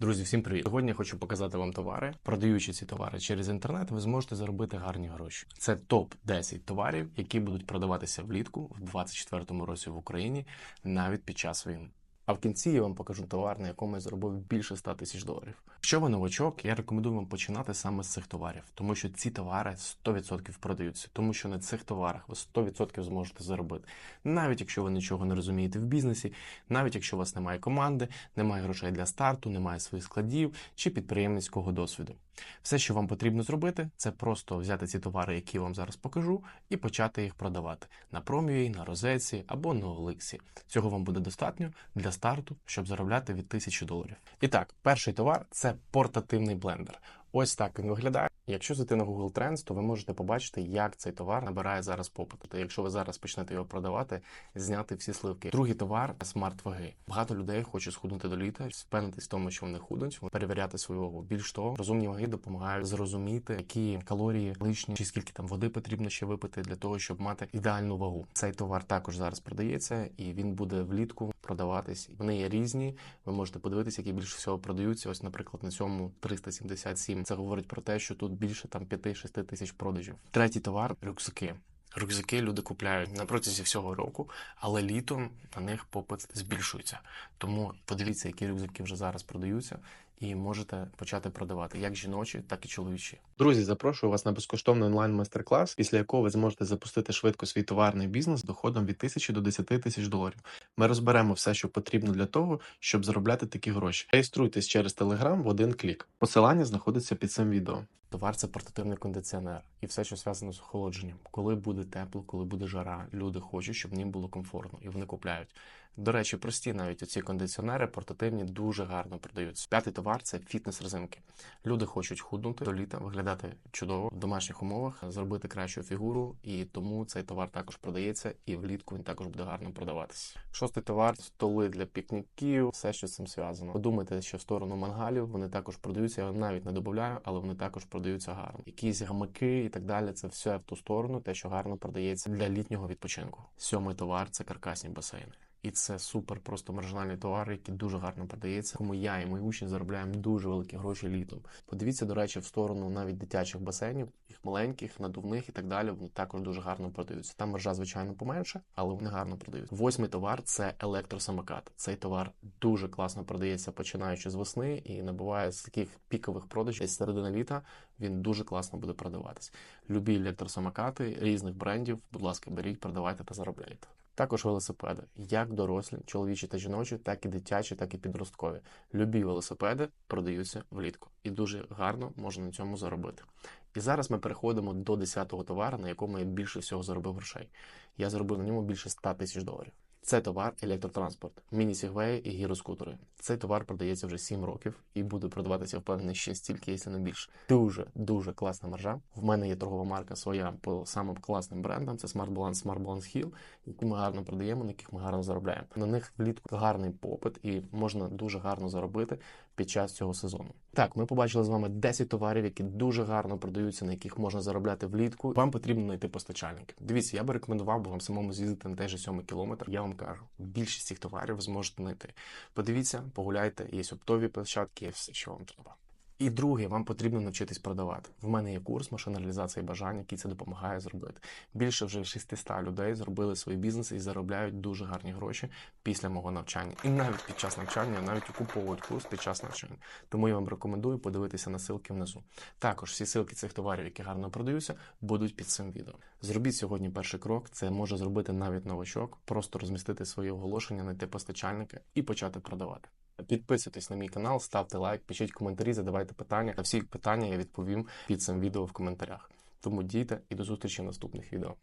Друзі, всім привіт! Сьогодні я хочу показати вам товари. Продаючи ці товари через інтернет, ви зможете заробити гарні гроші. Це топ 10 товарів, які будуть продаватися влітку в 2024 році в Україні навіть під час війни. А в кінці я вам покажу товар, на якому я заробив більше 100 тисяч доларів. Якщо ви новачок, я рекомендую вам починати саме з цих товарів, тому що ці товари 100% продаються, тому що на цих товарах ви 100% зможете заробити. Навіть якщо ви нічого не розумієте в бізнесі, навіть якщо у вас немає команди, немає грошей для старту, немає своїх складів чи підприємницького досвіду. Все, що вам потрібно зробити, це просто взяти ці товари, які я вам зараз покажу, і почати їх продавати на Проміюї, на Розеці або на Оликсі. Цього вам буде достатньо для старту, щоб заробляти від 1000 доларів. І так, перший товар це портативний блендер. Ось так він виглядає. Якщо зайти на Google Trends, то ви можете побачити, як цей товар набирає зараз попит. Тобто, якщо ви зараз почнете його продавати, зняти всі сливки. Другий товар смарт-ваги. Багато людей хочуть схуднути до літа, впевнитись в тому, що вони худуть, перевіряти свою вагу. Більш того, розумні ваги допомагають зрозуміти, які калорії лишні, чи скільки там води потрібно ще випити для того, щоб мати ідеальну вагу. Цей товар також зараз продається, і він буде влітку продаватись. Вони є різні. Ви можете подивитися, які більше всього продаються. Ось, наприклад, на цьому 377. Це говорить про те, що тут більше там 5-6 тисяч продажів. Третій товар рюкзаки. Рюкзаки люди купляють на протязі всього року, але літом на них попит збільшується. Тому подивіться, які рюкзаки вже зараз продаються, і можете почати продавати як жіночі, так і чоловічі. Друзі, запрошую вас на безкоштовний онлайн майстер-клас, після якого ви зможете запустити швидко свій товарний бізнес з доходом від тисячі до 10 тисяч доларів. Ми розберемо все, що потрібно для того, щоб заробляти такі гроші. Реєструйтесь через Telegram в один клік. Посилання знаходиться під цим відео. Товар це портативний кондиціонер і все, що зв'язано з охолодженням. Коли буде тепло, коли буде жара, люди хочуть, щоб їм було комфортно, і вони купляють. До речі, прості навіть оці кондиціонери портативні дуже гарно продаються. П'ятий товар це фітнес-резинки. Люди хочуть худнути до літа, виглядати чудово в домашніх умовах, зробити кращу фігуру, і тому цей товар також продається, і влітку він також буде гарно продаватися. Шостий товар столи для пікніків, все, що з цим зв'язано. Подумайте, що в сторону мангалів вони також продаються. Я навіть не додаю, але вони також продаються гарно. Якісь гамаки і так далі. Це все в ту сторону, те, що гарно продається для літнього відпочинку. Сьомий товар це каркасні басейни. І це супер, просто маржинальний товар, який дуже гарно продається. Тому я і мої учні заробляємо дуже великі гроші літом. Подивіться, до речі, в сторону навіть дитячих басейнів, їх маленьких, надувних і так далі. Вони також дуже гарно продаються. Там маржа, звичайно, поменше, але вони гарно продають. Восьмий товар це електросамокат. Цей товар дуже класно продається, починаючи з весни, і набуває з таких пікових продажів десь середина літа. Він дуже класно буде продаватись. Любі електросамокати різних брендів. Будь ласка, беріть, продавайте та заробляйте. Також велосипеди, як дорослі, чоловічі та жіночі, так і дитячі, так і підросткові. Любі велосипеди продаються влітку, і дуже гарно можна на цьому заробити. І зараз ми переходимо до 10-го товару, на якому я більше всього заробив грошей. Я заробив на ньому більше 100 тисяч доларів. Це товар електротранспорт, міні-сігвеї і гіроскутери. Цей товар продається вже 7 років і буде продаватися впевнений ще стільки, якщо не більше. Дуже дуже класна маржа. В мене є торгова марка своя по самим класним брендам. Це Smart Balance, Smart Balance Hill, які ми гарно продаємо, на яких ми гарно заробляємо. На них влітку гарний попит і можна дуже гарно заробити під час цього сезону. Так, ми побачили з вами 10 товарів, які дуже гарно продаються, на яких можна заробляти влітку. Вам потрібно знайти постачальників. Дивіться, я би рекомендував би вам самому з'їздити на той же 7 кілометр. Я вам кажу, більшість цих товарів зможете знайти. Подивіться, погуляйте, є оптові площадки, є все, що вам треба. І друге, вам потрібно навчитись продавати. В мене є курс машина реалізації бажань, який це допомагає зробити. Більше вже 600 людей зробили свої бізнеси і заробляють дуже гарні гроші після мого навчання. І навіть під час навчання, навіть окуповують курс під час навчання. Тому я вам рекомендую подивитися на ссылки внизу. Також всі ссылки цих товарів, які гарно продаються, будуть під цим відео. Зробіть сьогодні перший крок. Це може зробити навіть новачок, просто розмістити своє оголошення, знайти постачальника і почати продавати. Підписуйтесь на мій канал, ставте лайк, пишіть коментарі, задавайте питання. На всі питання я відповім під цим відео в коментарях. Тому дійте і до зустрічі в наступних відео.